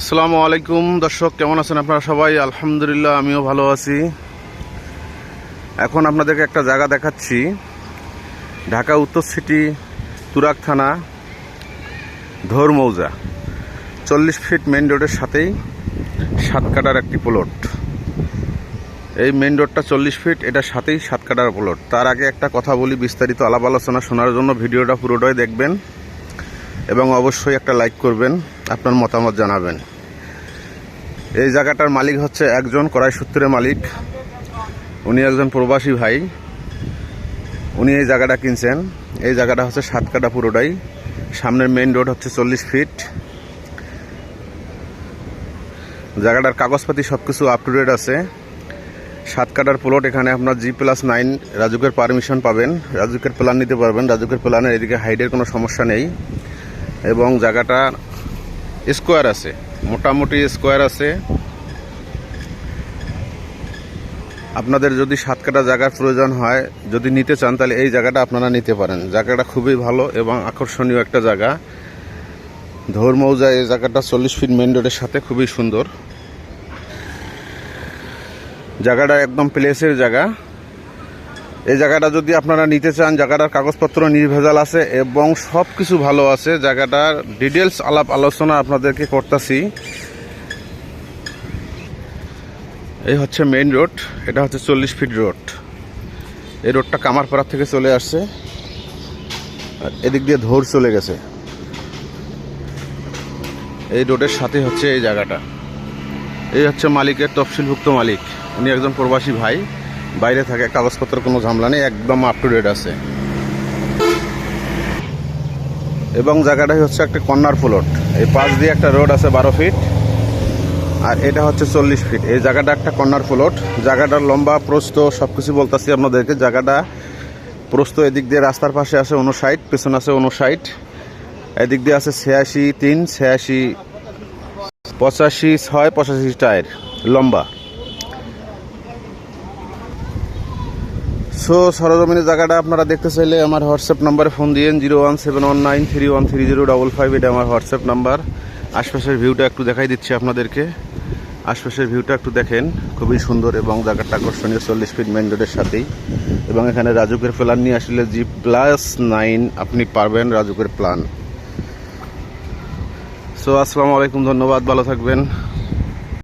আসসালামু আলাইকুম। দর্শক, কেমন আছেন আপনারা সবাই? আলহামদুলিল্লাহ, আমিও ভালো আছি। এখন আপনাদেরকে একটা জায়গা দেখাচ্ছি। ঢাকা উত্তর সিটি তুরাক থানা ধোর মৌজা চল্লিশ ফিট মেন রোডের সাথেই সাত কাটার একটি প্লট এই মেন রোডটা চল্লিশ ফিট এটার সাথেই সাত কাটার প্লট তার আগে একটা কথা বলি, বিস্তারিত আলাপ আলোচনা শোনার জন্য ভিডিওটা পুরোটাই দেখবেন। এবং অবশ্যই একটা লাইক করবেন, আপনার মতামত জানাবেন। এই জায়গাটার মালিক হচ্ছে একজন কড়াই সূত্রের মালিক। উনি একজন প্রবাসী ভাই। উনি এই জায়গাটা কিনছেন। এই জায়গাটা হচ্ছে সাত কাটা পুরোটাই সামনের মেইন রোড হচ্ছে চল্লিশ ফিট জায়গাটার কাগজপাতি সব কিছু আপ টু ডেট আছে। সাত কাটার প্লট এখানে আপনার জি প্লাস নাইন রাজুকের পারমিশন পাবেন। রাজুকের প্ল্যান নিতে পারবেন। রাজুকের প্ল্যানের এদিকে হাইডের কোনো সমস্যা নেই। এবং জায়গাটা স্কোয়ার আছে, মোটামুটি স্কোয়ার আছে। আপনাদের যদি সাত কাটা জায়গার প্রয়োজন হয়, যদি নিতে চান, তাহলে এই জায়গাটা আপনারা নিতে পারেন। জায়গাটা খুবই ভালো এবং আকর্ষণীয় একটা জায়গা। ধোর মৌজা এই জায়গাটা চল্লিশ ফিট মেন রোডের সাথে খুবই সুন্দর। জায়গাটা একদম প্লেসের জায়গা। এই জায়গাটা যদি আপনারা নিতে চান, জায়গাটার কাগজপত্র নির্ভেজাল আছে এবং সব কিছু ভালো আছে। জায়গাটার ডিটেলস আলাপ আলোচনা আপনাদেরকে করতেছি। এই হচ্ছে মেইন রোড এটা হচ্ছে চল্লিশ ফিট রোড এই রোডটা কামারপাড়া থেকে চলে আসছে। আর এদিক দিয়ে ধোর চলে গেছে। এই রোডের সাথে হচ্ছে এই জায়গাটা। এই হচ্ছে মালিকের তফসিলভুক্ত মালিক। উনি একজন প্রবাসী ভাই। বাইরে থাকে, কাগজপত্র কোনো ঝামেলা নেই, একদম আপ টু ডেট আছে। এবং জায়গাটাই হচ্ছে একটা কর্নার প্লট এই পাশ দিয়ে একটা রোড আছে বারো ফিট আর এটা হচ্ছে চল্লিশ ফিট এই জায়গাটা একটা কর্নার প্লট জায়গাটার লম্বা প্রস্ত সব কিছু বলতেছি আপনাদেরকে। জায়গাটা প্রস্ত এদিক দিয়ে রাস্তার পাশে আছে উনষাট পেছনে আছে উনষাট এদিক দিয়ে আছে ছিয়াশি তিন, ছিয়াশি পঁচাশি ছয়, পঁচাশি টায়ার, লম্বা। সো সরজমিনের জায়গাটা আপনারা দেখতে চাইলে আমার হোয়াটসঅ্যাপ নাম্বারে ফোন দিয়েন, zero one seven one nine three one three zero double five, এটা আমার হোয়াটসঅ্যাপ নাম্বার। আশপাশের ভিউটা একটু দেখাই দিচ্ছি আপনাদেরকে। আশপাশের ভিউটা একটু দেখেন, খুবই সুন্দর এবং জায়গাটা আকর্ষণীয় চল্লিশ ফিট মেন রোডের সাথেই। এবং এখানে রাজুকের প্ল্যান নিয়ে আসলে জি প্লাস নাইন আপনি পারবেন রাজুকের প্ল্যান সো আসসালামু আলাইকুম, ধন্যবাদ, ভালো থাকবেন।